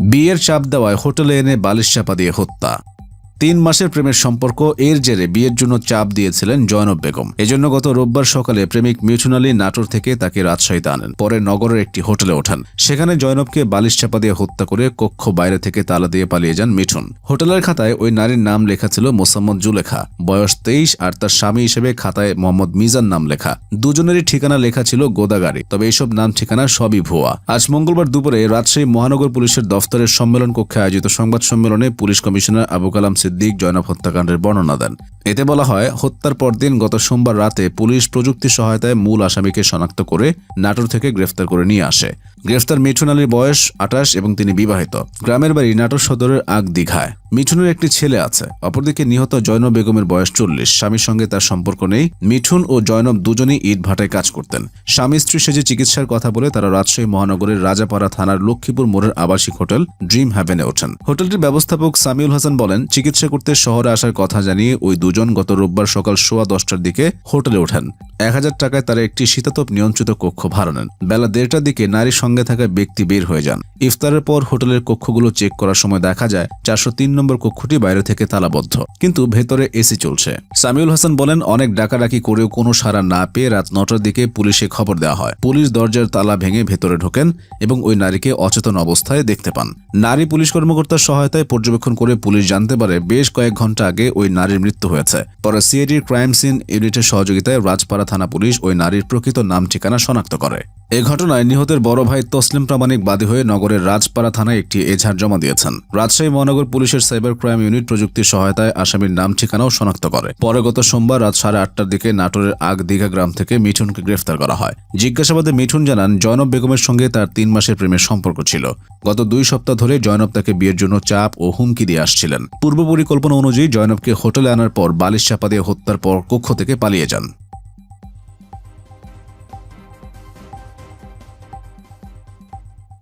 বিয়ের চাপ দেওয়ায় হোটেলে এনে বালিশ চাপা দিয়ে হত্যা। তিন মাসের প্রেমের সম্পর্ক এর জেরে বিয়ের জন্য চাপ দিয়েছিলেন জয়নব বেগম। এজন্য গত রোববার সকালে প্রেমিক মিঠুন আলী নাটোর থেকে তাকে রাজশাহীতে আনেন। পরে নগরের একটি হোটেলে ওঠান। সেখানে জয়নবকে বালিশ চাপা দিয়ে হত্যা করে কক্ষ বাইরে থেকে তালা দিয়ে পালিয়ে যান মিঠুন। হোটেলের খাতায় ওই নারীর নাম লেখা ছিল মোসাম্মদ জুলেখা। বয়স তেইশ আর তার স্বামী হিসেবে খাতায় মোহাম্মদ মিজান নাম লেখা। দুজনেরই ঠিকানা লেখা ছিল গোদাগাড়ি। তবে এইসব নাম ঠিকানা সবই ভুয়া। আজ মঙ্গলবার দুপুরে রাজশাহী মহানগর পুলিশের দফতরের সম্মেলন কক্ষে আয়োজিত সংবাদ সম্মেলনে পুলিশ কমিশনার আবু কালাম সিদ্দিক জয়নব হত্যাকাণ্ডের বর্ণনা দেন। এতে বলা হয়, হত্যার পরদিন গত সোমবার রাতে পুলিশ প্রযুক্তি সহায়তায় মূল আসামিকে শনাক্ত করে নাটোর থেকে গ্রেফতার করে নিয়ে আসে। গ্রেফতার মিঠুন আলীর বয়স আঠাশ এবং তিনি বিবাহিত। গ্রামের বাড়ি নাটোর সদরের আগ দীঘায় মিঠুনের একটি ছেলে আছে। অপরদিকে নিহত জয়নব বেগমের বয়স চল্লিশ। স্বামীর সঙ্গে তার সম্পর্ক নেই। মিঠুন ও জয়নব দুজনেই ইট ভাটায় কাজ করতেন। স্বামী স্ত্রী সেজে চিকিৎসার কথা বলে, তারা রাজশাহী মহানগরের রাজাপাড়া থানার লক্ষ্মীপুর মোড়ের আবাসিক হোটেল ড্রিম হ্যাভেনে ওঠেন। হোটেলটির ব্যবস্থাপক সামিউল হাসান বলেন, চিকিৎসা করতে শহরে আসার কথা জানিয়ে ওই দুজন গত রোববার সকাল সোয়া দশটার দিকে হোটেলে ওঠেন। এক হাজার টাকায় তারা একটি শীতাতপ নিয়ন্ত্রিত কক্ষ ভাড়া নেন। বেলা দেড়টার দিকে নারীর সঙ্গে থাকা ব্যক্তি বের হয়ে যান। ইফতারের পর হোটেলের কক্ষগুলো চেক করার সময় দেখা যায়, চারশো তিন নম্বর কক্ষটি বাইরে থেকে তালাবদ্ধ, কিন্তু ভেতরে এসি চলছে। সামিউল হাসান বলেন, অনেক ডাকাডাকি করেও কোনো সাড়া না পেয়ে রাত নটার দিকে পুলিশে খবর দেওয়া হয়। পুলিশ দরজার তালা ভেঙে ভেতরে ঢোকেন এবং ওই নারীকে অচেতন অবস্থায় দেখতে পান। নারী পুলিশ কর্মকর্তার সহায়তায় পর্যবেক্ষণ করে পুলিশ জানতে পারে, বেশ কয়েক ঘণ্টা আগে ওই নারীর মৃত্যু হয়েছে। পরে সিআইডির ক্রাইম সিন ইউনিটের সহযোগিতায় রাজপাড়া থানা পুলিশ ওই নারীর প্রকৃত নাম ঠিকানা শনাক্ত করে। এ ঘটনায় নিহতের বড় ভাই তসলিম প্রামাণিক বাদী হয়ে নগরের রাজপাড়া থানায় একটি এজাহার জমা দিয়েছেন। রাজশাহী মহানগর পুলিশের সাইবার ক্রাইম ইউনিট প্রযুক্তির সহায়তায় আসামির নাম, ঠিকানাও শনাক্ত করে। পরে গত সোমবার রাত সাড়ে আটটার দিকে নাটোরের আগ দীঘা গ্রাম থেকে মিঠুনকে গ্রেফতার করা হয়। জিজ্ঞাসাবাদে মিঠুন জানান, জয়নব বেগমের সঙ্গে তার তিন মাসের প্রেমের সম্পর্ক ছিল। গত দুই সপ্তাহ ধরে জয়নব তাকে বিয়ের জন্য চাপ ও হুমকি দিয়ে আসছিলেন। পূর্ব পরিকল্পনা অনুযায়ী জয়নবকে হোটেলে আনার পর বালিশ চাপা দিয়ে হত্যার পর কক্ষ থেকে পালিয়ে যান।